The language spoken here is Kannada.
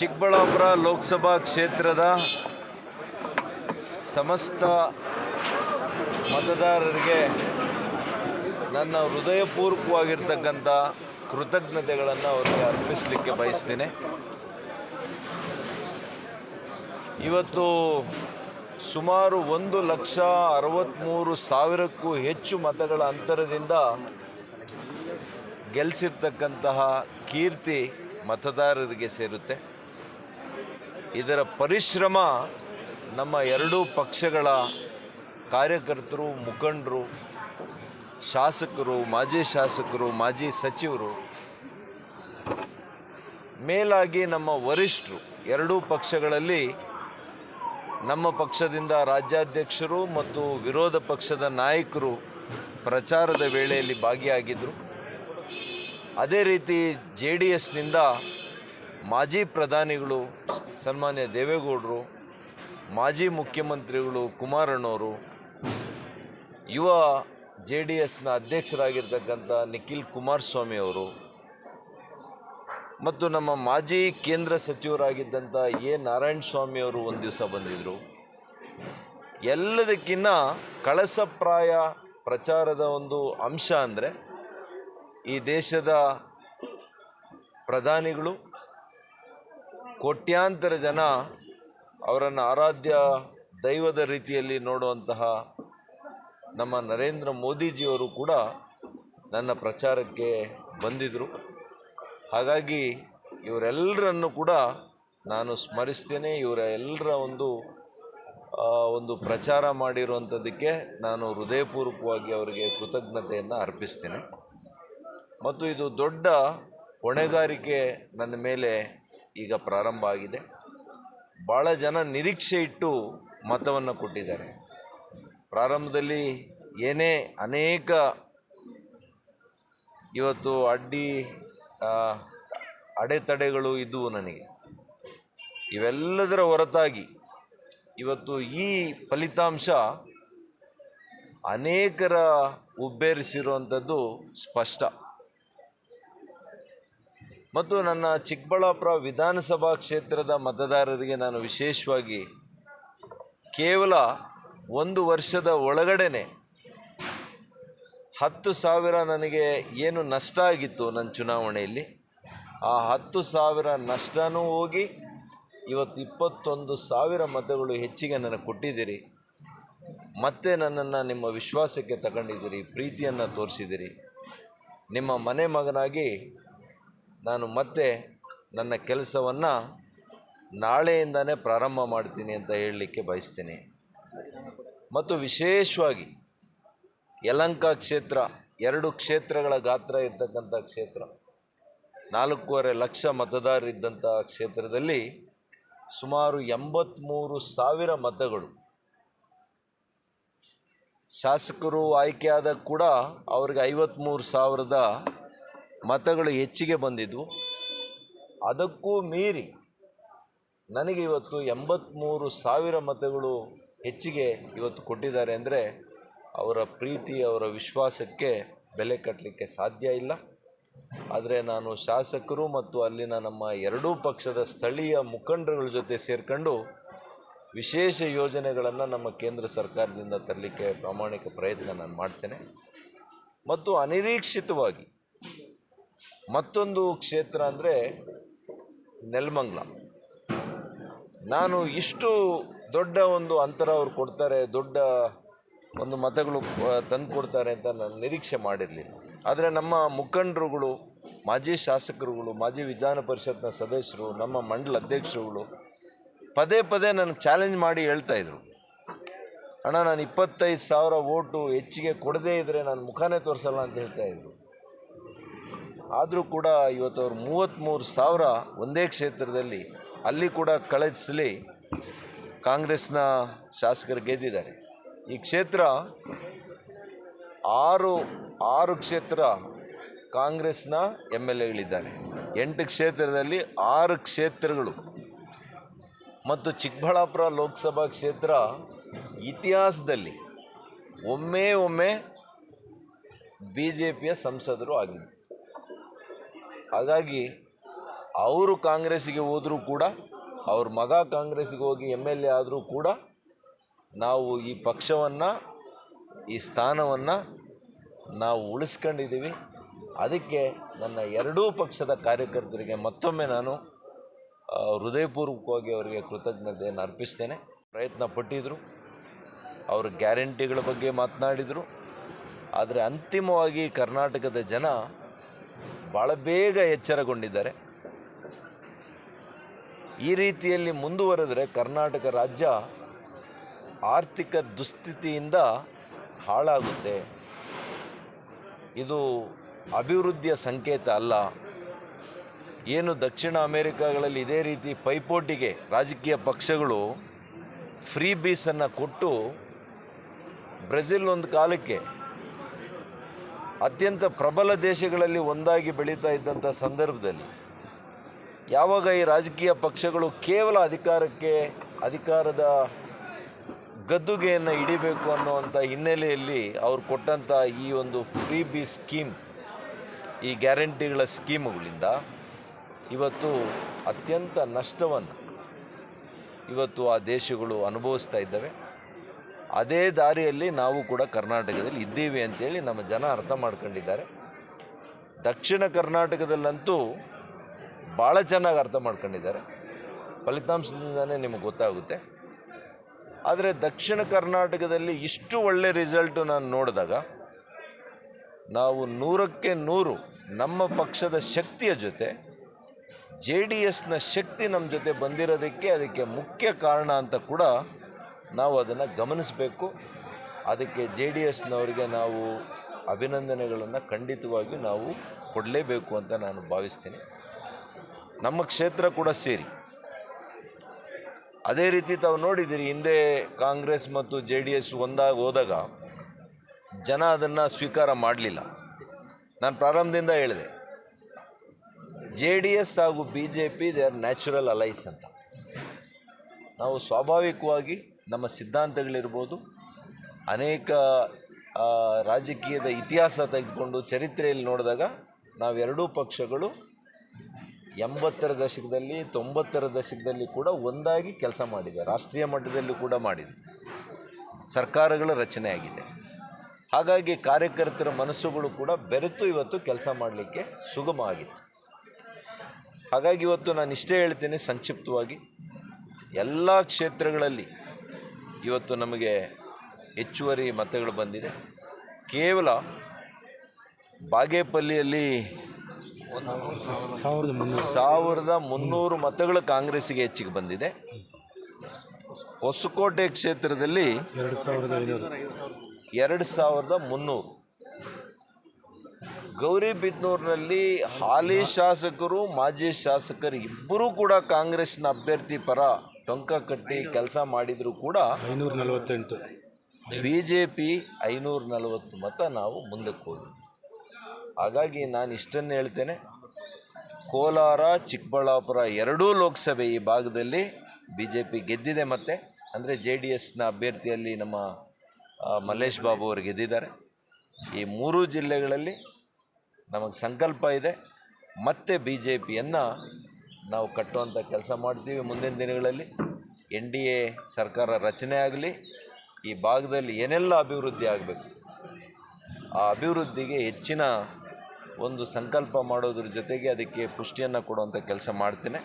ಚಿಕ್ಕಬಳ್ಳಾಪುರ ಲೋಕಸಭಾ ಕ್ಷೇತ್ರದ ಸಮಸ್ತ ಮತದಾರರಿಗೆ ನನ್ನ ಹೃದಯಪೂರ್ವಕವಾಗಿರ್ತಕ್ಕಂಥ ಕೃತಜ್ಞತೆಗಳನ್ನು ಅವರಿಗೆ ಅರ್ಪಿಸಲಿಕ್ಕೆ ಬಯಸ್ತೀನಿ. ಇವತ್ತು ಸುಮಾರು ಒಂದು ಲಕ್ಷ ಅರವತ್ತ್ಮೂರು ಸಾವಿರಕ್ಕೂ ಹೆಚ್ಚು ಮತಗಳ ಅಂತರದಿಂದ ಗೆಲ್ಲಿಸಿರ್ತಕ್ಕಂತಹ ಕೀರ್ತಿ ಮತದಾರರಿಗೆ ಸೇರುತ್ತೆ. ಇದರ ಪರಿಶ್ರಮ ನಮ್ಮ ಎರಡೂ ಪಕ್ಷಗಳ ಕಾರ್ಯಕರ್ತರು, ಮುಖಂಡರು, ಶಾಸಕರು, ಮಾಜಿ ಶಾಸಕರು, ಮಾಜಿ ಸಚಿವರು, ಮೇಲಾಗಿ ನಮ್ಮ ವರಿಷ್ಠರು, ಎರಡೂ ಪಕ್ಷಗಳಲ್ಲಿ ನಮ್ಮ ಪಕ್ಷದಿಂದ ರಾಜ್ಯಾಧ್ಯಕ್ಷರು ಮತ್ತು ವಿರೋಧ ಪಕ್ಷದ ನಾಯಕರು ಪ್ರಚಾರದ ವೇಳೆಯಲ್ಲಿ ಭಾಗಿಯಾಗಿದ್ದರು ಅದೇ ರೀತಿ ಜೆ ಡಿ ಎಸ್ನಿಂದ ಮಾಜಿ ಪ್ರಧಾನಿಗಳು ಸನ್ಮಾನ್ಯ ದೇವೇಗೌಡರು, ಮಾಜಿ ಮುಖ್ಯಮಂತ್ರಿಗಳು ಕುಮಾರಣ್ಣವರು, ಯುವ ಜೆ ಡಿ ಎಸ್ನ ಅಧ್ಯಕ್ಷರಾಗಿರ್ತಕ್ಕಂಥ ನಿಖಿಲ್ ಕುಮಾರಸ್ವಾಮಿ ಅವರು ಮತ್ತು ನಮ್ಮ ಮಾಜಿ ಕೇಂದ್ರ ಸಚಿವರಾಗಿದ್ದಂಥ ಎ ನಾರಾಯಣ ಸ್ವಾಮಿ ಅವರು ಒಂದು ದಿವಸ ಬಂದಿದ್ದರು. ಎಲ್ಲದಕ್ಕಿಂತ ಕಳಸಪ್ರಾಯ ಪ್ರಚಾರದ ಒಂದು ಅಂಶ ಅಂದರೆ ಈ ದೇಶದ ಪ್ರಧಾನಿಗಳು ಕೋಟ್ಯಾಂತರ ಜನ ಅವರನ್ನು ಆರಾಧ್ಯ ದೈವದ ರೀತಿಯಲ್ಲಿ ನೋಡುವಂತಹ ನಮ್ಮ ನರೇಂದ್ರ ಮೋದಿಜಿಯವರು ಕೂಡ ನನ್ನ ಪ್ರಚಾರಕ್ಕೆ ಬಂದಿದ್ದರು ಹಾಗಾಗಿ ಇವರೆಲ್ಲರನ್ನು ಕೂಡ ನಾನು ಸ್ಮರಿಸ್ತೇನೆ. ಇವರ ಎಲ್ಲರ ಒಂದು ಒಂದು ಪ್ರಚಾರ ಮಾಡಿರುವಂಥದ್ದಕ್ಕೆ ನಾನು ಹೃದಯಪೂರ್ವಕವಾಗಿ ಅವರಿಗೆ ಕೃತಜ್ಞತೆಯನ್ನು ಅರ್ಪಿಸ್ತೇನೆ. ಮತ್ತು ಇದು ದೊಡ್ಡ ಹೊಣೆಗಾರಿಕೆ ನನ್ನ ಮೇಲೆ ಈಗ ಪ್ರಾರಂಭ ಆಗಿದೆ. ಭಾಳ ಜನ ನಿರೀಕ್ಷೆ ಇಟ್ಟು ಮತವನ್ನು ಕೊಟ್ಟಿದ್ದಾರೆ. ಪ್ರಾರಂಭದಲ್ಲಿ ಏನೇ ಅನೇಕ ಇವತ್ತು ಅಡ್ಡಿ ಅಡೆತಡೆಗಳು ಇದ್ದವು ನನಗೆ. ಇವೆಲ್ಲದರ ಹೊರತಾಗಿ ಇವತ್ತು ಈ ಫಲಿತಾಂಶ ಅನೇಕರ ಉಬ್ಬೇರಿಸಿರುವಂಥದ್ದು ಸ್ಪಷ್ಟ. ಮತ್ತು ನನ್ನ ಚಿಕ್ಕಬಳ್ಳಾಪುರ ವಿಧಾನಸಭಾ ಕ್ಷೇತ್ರದ ಮತದಾರರಿಗೆ ನಾನು ವಿಶೇಷವಾಗಿ ಕೇವಲ ಒಂದು ವರ್ಷದ ಒಳಗಡೆನೆ ಹತ್ತು ಸಾವಿರ ನನಗೆ ಏನು ನಷ್ಟ ಆಗಿತ್ತು ನನ್ನ ಚುನಾವಣೆಯಲ್ಲಿ. ಆ ಹತ್ತು ಸಾವಿರ ನಷ್ಟನೂ ಹೋಗಿ ಇವತ್ತು ಇಪ್ಪತ್ತೊಂದು ಸಾವಿರ ಮತಗಳು ಹೆಚ್ಚಿಗೆ ನನಗೆ ಕೊಟ್ಟಿದ್ದೀರಿ. ಮತ್ತೆ ನನ್ನನ್ನು ನಿಮ್ಮ ವಿಶ್ವಾಸಕ್ಕೆ ತಗೊಂಡಿದ್ದೀರಿ, ಪ್ರೀತಿಯನ್ನು ತೋರಿಸಿದ್ದೀರಿ. ನಿಮ್ಮ ಮನೆ ಮಗನಾಗಿ ನಾನು ಮತ್ತೆ ನನ್ನ ಕೆಲಸವನ್ನು ನಾಳೆಯಿಂದನೇ ಪ್ರಾರಂಭ ಮಾಡ್ತೀನಿ ಅಂತ ಹೇಳಲಿಕ್ಕೆ ಬಯಸ್ತೀನಿ. ಮತ್ತು ವಿಶೇಷವಾಗಿ ಯಲಂಕ ಕ್ಷೇತ್ರ, ಎರಡು ಕ್ಷೇತ್ರಗಳ ಗಾತ್ರ ಇರ್ತಕ್ಕಂಥ ಕ್ಷೇತ್ರ, ನಾಲ್ಕೂವರೆ ಲಕ್ಷ ಮತದಾರರಿದ್ದಂಥ ಕ್ಷೇತ್ರದಲ್ಲಿ ಸುಮಾರು ಎಂಬತ್ತ್ಮೂರು ಸಾವಿರ ಮತಗಳು. ಶಾಸಕರು ಆಯ್ಕೆಯಾದ ಕೂಡ ಅವ್ರಿಗೆ ಐವತ್ತ್ಮೂರು ಸಾವಿರದ ಮತಗಳು ಹೆಚ್ಚಿಗೆ ಬಂದಿದ್ವು. ಅದಕ್ಕೂ ಮೀರಿ ನನಗೆ ಇವತ್ತು ಎಂಬತ್ತ್ಮೂರು ಸಾವಿರ ಮತಗಳು ಹೆಚ್ಚಿಗೆ ಇವತ್ತು ಕೊಟ್ಟಿದ್ದಾರೆ ಅಂದರೆ ಅವರ ಪ್ರೀತಿ, ಅವರ ವಿಶ್ವಾಸಕ್ಕೆ ಬೆಲೆ ಕಟ್ಟಲಿಕ್ಕೆ ಸಾಧ್ಯ ಇಲ್ಲ. ಆದರೆ ನಾನು ಶಾಸಕರು ಮತ್ತು ಅಲ್ಲಿನ ನಮ್ಮ ಎರಡೂ ಪಕ್ಷದ ಸ್ಥಳೀಯ ಮುಖಂಡರುಗಳ ಜೊತೆ ಸೇರ್ಕೊಂಡು ವಿಶೇಷ ಯೋಜನೆಗಳನ್ನು ನಮ್ಮ ಕೇಂದ್ರ ಸರ್ಕಾರದಿಂದ ತರಲಿಕ್ಕೆ ಪ್ರಾಮಾಣಿಕ ಪ್ರಯತ್ನ ನಾನು ಮಾಡ್ತೇನೆ. ಮತ್ತು ಅನಿರೀಕ್ಷಿತವಾಗಿ ಮತ್ತೊಂದು ಕ್ಷೇತ್ರ ಅಂದರೆ ನೆಲಮಂಗ್ಲ. ನಾನು ಇಷ್ಟು ದೊಡ್ಡ ಒಂದು ಅಂತರ ಅವ್ರು ಕೊಡ್ತಾರೆ, ದೊಡ್ಡ ಒಂದು ಮತಗಳು ತಂದು ಕೊಡ್ತಾರೆ ಅಂತ ನಾನು ನಿರೀಕ್ಷೆ ಮಾಡಿರಲಿಲ್ಲ. ಆದರೆ ನಮ್ಮ ಮುಖಂಡರುಗಳು, ಮಾಜಿ ಶಾಸಕರುಗಳು, ಮಾಜಿ ವಿಧಾನ ಪರಿಷತ್ನ ಸದಸ್ಯರು, ನಮ್ಮ ಮಂಡಲ ಅಧ್ಯಕ್ಷರುಗಳು ಪದೇ ಪದೇ ನನಗೆ ಚಾಲೆಂಜ್ ಮಾಡಿ ಹೇಳ್ತಾ ಇದ್ರು. ಅಣ್ಣ, ನಾನು ಇಪ್ಪತ್ತೈದು ಸಾವಿರ ಓಟು ಹೆಚ್ಚಿಗೆ ಕೊಡದೇ ಇದ್ದರೆ ನಾನು ಮುಖಾನೇ ತೋರಿಸಲ್ಲ ಅಂತ ಹೇಳ್ತಾ ಇದ್ರು. ಆದರೂ ಕೂಡ ಇವತ್ತು ಅವ್ರು ಮೂವತ್ತ್ಮೂರು ಸಾವಿರ ಒಂದೇ ಕ್ಷೇತ್ರದಲ್ಲಿ ಅಲ್ಲಿ ಕೂಡ ಕಳಿಸಲಿ ಕಾಂಗ್ರೆಸ್ನ ಶಾಸಕರು ಗೆದ್ದಿದ್ದಾರೆ. ಈ ಕ್ಷೇತ್ರ ಆರು ಆರು ಕ್ಷೇತ್ರ ಕಾಂಗ್ರೆಸ್ನ ಎಂ ಎಲ್ ಎಗಳಿದ್ದಾರೆ ಎಂಟು ಕ್ಷೇತ್ರದಲ್ಲಿ ಆರು ಕ್ಷೇತ್ರಗಳು. ಮತ್ತು ಚಿಕ್ಕಬಳ್ಳಾಪುರ ಲೋಕಸಭಾ ಕ್ಷೇತ್ರ ಇತಿಹಾಸದಲ್ಲಿ ಒಮ್ಮೆ ಒಮ್ಮೆ ಬಿ ಜೆ ಪಿಯ ಸಂಸದರು ಆಗಿದ್ದು ಹಾಗಾಗಿ ಅವರು ಕಾಂಗ್ರೆಸ್ಸಿಗೆ ಹೋದರೂ ಕೂಡ, ಅವ್ರ ಮಗ ಕಾಂಗ್ರೆಸ್ಸಿಗೆ ಹೋಗಿ ಎಂ ಎಲ್ ಎ ಆದರೂ ಕೂಡ ನಾವು ಈ ಪಕ್ಷವನ್ನು, ಈ ಸ್ಥಾನವನ್ನು ನಾವು ಉಳಿಸ್ಕೊಂಡಿದ್ದೀವಿ. ಅದಕ್ಕೆ ನನ್ನ ಎರಡೂ ಪಕ್ಷದ ಕಾರ್ಯಕರ್ತರಿಗೆ ಮತ್ತೊಮ್ಮೆ ನಾನು ಹೃದಯಪೂರ್ವಕವಾಗಿ ಅವರಿಗೆ ಕೃತಜ್ಞತೆಯನ್ನು ಅರ್ಪಿಸ್ತೇನೆ. ಪ್ರಯತ್ನ ಪಟ್ಟಿದ್ದರು ಅವ್ರ ಗ್ಯಾರಂಟಿಗಳ ಬಗ್ಗೆ ಮಾತನಾಡಿದರು. ಆದರೆ ಅಂತಿಮವಾಗಿ ಕರ್ನಾಟಕದ ಜನ ಭಾಳ ಬೇಗ ಎಚ್ಚರಗೊಂಡಿದ್ದಾರೆ. ಈ ರೀತಿಯಲ್ಲಿ ಮುಂದುವರೆದರೆ ಕರ್ನಾಟಕ ರಾಜ್ಯ ಆರ್ಥಿಕ ದುಸ್ಥಿತಿಯಿಂದ ಹಾಳಾಗುತ್ತೆ. ಇದು ಅಭಿವೃದ್ಧಿಯ ಸಂಕೇತ ಅಲ್ಲ. ಏನು ದಕ್ಷಿಣ ಅಮೆರಿಕಾಗಳಲ್ಲಿ ಇದೇ ರೀತಿ ಪೈಪೋಟಿಗೆ ರಾಜಕೀಯ ಪಕ್ಷಗಳು ಫ್ರೀ ಬೀಸನ್ನು ಕೊಟ್ಟು ಬ್ರೆಜಿಲ್ ಒಂದು ಕಾಲಕ್ಕೆ ಅತ್ಯಂತ ಪ್ರಬಲ ದೇಶಗಳಲ್ಲಿ ಒಂದಾಗಿ ಬೆಳೀತಾ ಇದ್ದಂಥ ಸಂದರ್ಭದಲ್ಲಿ ಯಾವಾಗ ಈ ರಾಜಕೀಯ ಪಕ್ಷಗಳು ಕೇವಲ ಅಧಿಕಾರಕ್ಕೆ, ಅಧಿಕಾರದ ಗದ್ದುಗೆಯನ್ನು ಹಿಡಿಬೇಕು ಅನ್ನುವಂಥ ಹಿನ್ನೆಲೆಯಲ್ಲಿ ಅವ್ರು ಕೊಟ್ಟಂಥ ಈ ಒಂದು ಫ್ರೀ ಬಿ ಸ್ಕೀಮ್ ಈ ಗ್ಯಾರಂಟಿಗಳ ಸ್ಕೀಮುಗಳಿಂದ ಇವತ್ತು ಅತ್ಯಂತ ನಷ್ಟವನ್ನು ಇವತ್ತು ಆ ದೇಶಗಳು ಅನುಭವಿಸ್ತಾ ಇದ್ದಾವೆ. ಅದೇ ದಾರಿಯಲ್ಲಿ ನಾವು ಕೂಡ ಕರ್ನಾಟಕದಲ್ಲಿ ಇದ್ದೀವಿ ಅಂತೇಳಿ ನಮ್ಮ ಜನ ಅರ್ಥ ಮಾಡ್ಕೊಂಡಿದ್ದಾರೆ. ದಕ್ಷಿಣ ಕರ್ನಾಟಕದಲ್ಲಂತೂ ಭಾಳ ಚೆನ್ನಾಗಿ ಅರ್ಥ ಮಾಡ್ಕೊಂಡಿದ್ದಾರೆ. ಫಲಿತಾಂಶದಿಂದನೇ ನಿಮಗೆ ಗೊತ್ತಾಗುತ್ತೆ. ಆದರೆ ದಕ್ಷಿಣ ಕರ್ನಾಟಕದಲ್ಲಿ ಇಷ್ಟು ಒಳ್ಳೆ ರಿಸಲ್ಟು ನಾನು ನೋಡಿದಾಗ ನಾವು ನೂರಕ್ಕೆ ನೂರು ನಮ್ಮ ಪಕ್ಷದ ಶಕ್ತಿಯ ಜೊತೆ ಜೆ ಡಿ ಎಸ್ನ ಶಕ್ತಿ ನಮ್ಮ ಜೊತೆ ಬಂದಿರೋದಕ್ಕೆ ಅದಕ್ಕೆ ಮುಖ್ಯ ಕಾರಣ ಅಂತ ಕೂಡ ನಾವು ಅದನ್ನು ಗಮನಿಸಬೇಕು. ಅದಕ್ಕೆ ಜೆ ಡಿ ಎಸ್ನವರಿಗೆ ನಾವು ಅಭಿನಂದನೆಗಳನ್ನು ಖಂಡಿತವಾಗಿ ನಾವು ಕೊಡಲೇಬೇಕು ಅಂತ ನಾನು ಭಾವಿಸ್ತೀನಿ. ನಮ್ಮ ಕ್ಷೇತ್ರ ಕೂಡ ಸೇರಿ. ಅದೇ ರೀತಿ ತಾವು ನೋಡಿದ್ದೀರಿ, ಹಿಂದೆ ಕಾಂಗ್ರೆಸ್ ಮತ್ತು ಜೆ ಡಿ ಎಸ್ ಒಂದಾಗ ಹೋದಾಗ ಜನ ಅದನ್ನು ಸ್ವೀಕಾರ ಮಾಡಲಿಲ್ಲ. ನಾನು ಪ್ರಾರಂಭದಿಂದ ಹೇಳಿದೆ, ಜೆ ಡಿ ಎಸ್ ಹಾಗೂ B J P they are natural allies ಅಂತ. ನಾವು ಸ್ವಾಭಾವಿಕವಾಗಿ ನಮ್ಮ ಸಿದ್ಧಾಂತಗಳಿರ್ಬೋದು, ಅನೇಕ ರಾಜಕೀಯದ ಇತಿಹಾಸ ತೆಗೆದುಕೊಂಡು ಚರಿತ್ರೆಯಲ್ಲಿ ನೋಡಿದಾಗ ನಾವೆರಡೂ ಪಕ್ಷಗಳು ಎಂಬತ್ತರ ದಶಕದಲ್ಲಿ, ತೊಂಬತ್ತರ ದಶಕದಲ್ಲಿ ಕೂಡ ಒಂದಾಗಿ ಕೆಲಸ ಮಾಡಿದೆ, ರಾಷ್ಟ್ರೀಯ ಮಟ್ಟದಲ್ಲೂ ಕೂಡ ಮಾಡಿದೆ. ಸರ್ಕಾರಗಳ ರಚನೆ ಆಗಿದೆ. ಹಾಗಾಗಿ ಕಾರ್ಯಕರ್ತರ ಮನಸ್ಸುಗಳು ಕೂಡ ಬೆರೆತು ಇವತ್ತು ಕೆಲಸ ಮಾಡಲಿಕ್ಕೆ ಸುಗಮ ಆಗಿತ್ತು. ಹಾಗಾಗಿ ಇವತ್ತು ನಾನು ಇಷ್ಟೇ ಹೇಳ್ತೀನಿ, ಸಂಕ್ಷಿಪ್ತವಾಗಿ. ಎಲ್ಲ ಕ್ಷೇತ್ರಗಳಲ್ಲಿ ಇವತ್ತು ನಮಗೆ ಹೆಚ್ಚುವರಿ ಮತಗಳು ಬಂದಿದೆ. ಕೇವಲ ಬಾಗೇಪಲ್ಲಿಯಲ್ಲಿ ಸಾವಿರದ ಮುನ್ನೂರು ಮತಗಳು ಕಾಂಗ್ರೆಸ್ಸಿಗೆ ಹೆಚ್ಚಿಗೆ ಬಂದಿದೆ. ಹೊಸಕೋಟೆ ಕ್ಷೇತ್ರದಲ್ಲಿ ಎರಡು ಸಾವಿರದ ಮುನ್ನೂರು. ಗೌರಿಬಿದನೂರಿನಲ್ಲಿ ಹಾಲಿ ಶಾಸಕರು, ಮಾಜಿ ಶಾಸಕರು ಇಬ್ಬರೂ ಕೂಡ ಕಾಂಗ್ರೆಸ್ನ ಅಭ್ಯರ್ಥಿ ಪರ ಟೊಂಕ ಕಟ್ಟಿ ಕೆಲಸ ಮಾಡಿದರೂ ಕೂಡ ಐನೂರ ನಲವತ್ತೆಂಟು ಬಿ ಜೆ ಪಿ ಐನೂರ ನಲವತ್ತು ಮತ ನಾವು ಮುಂದಕ್ಕೆ ಹೋದ್ವಿ. ಹಾಗಾಗಿ ನಾನು ಇಷ್ಟನ್ನು ಹೇಳ್ತೇನೆ. ಕೋಲಾರ ಚಿಕ್ಕಬಳ್ಳಾಪುರ ಎರಡೂ ಲೋಕಸಭೆ ಈ ಭಾಗದಲ್ಲಿ ಬಿ ಜೆ ಪಿ ಗೆದ್ದಿದೆ ಮತ್ತೆ. ಅಂದರೆ ಜೆ ಡಿ ಎಸ್ನ ಅಭ್ಯರ್ಥಿಯಲ್ಲಿ ನಮ್ಮ ಮಲ್ಲೇಶ್ ಬಾಬು ಅವರು ಗೆದ್ದಿದ್ದಾರೆ. ಈ ಮೂರು ಜಿಲ್ಲೆಗಳಲ್ಲಿ ನಮಗೆ ಸಂಕಲ್ಪ ಇದೆ. ಮತ್ತೆ ಬಿ ಜೆ ಪಿಯನ್ನು ನಾವು ಕಟ್ಟುವಂಥ ಕೆಲಸ ಮಾಡ್ತೀವಿ ಮುಂದಿನ ದಿನಗಳಲ್ಲಿ. ಎನ್ ಡಿ ಎ ಸರ್ಕಾರ ರಚನೆ ಆಗಲಿ, ಈ ಭಾಗದಲ್ಲಿ ಏನೆಲ್ಲ ಅಭಿವೃದ್ಧಿ ಆಗಬೇಕು, ಆ ಅಭಿವೃದ್ಧಿಗೆ ಹೆಚ್ಚಿನ ಒಂದು ಸಂಕಲ್ಪ ಮಾಡೋದ್ರ ಜೊತೆಗೆ ಅದಕ್ಕೆ ಪುಷ್ಟಿಯನ್ನು ಕೊಡುವಂಥ ಕೆಲಸ ಮಾಡ್ತೇನೆ.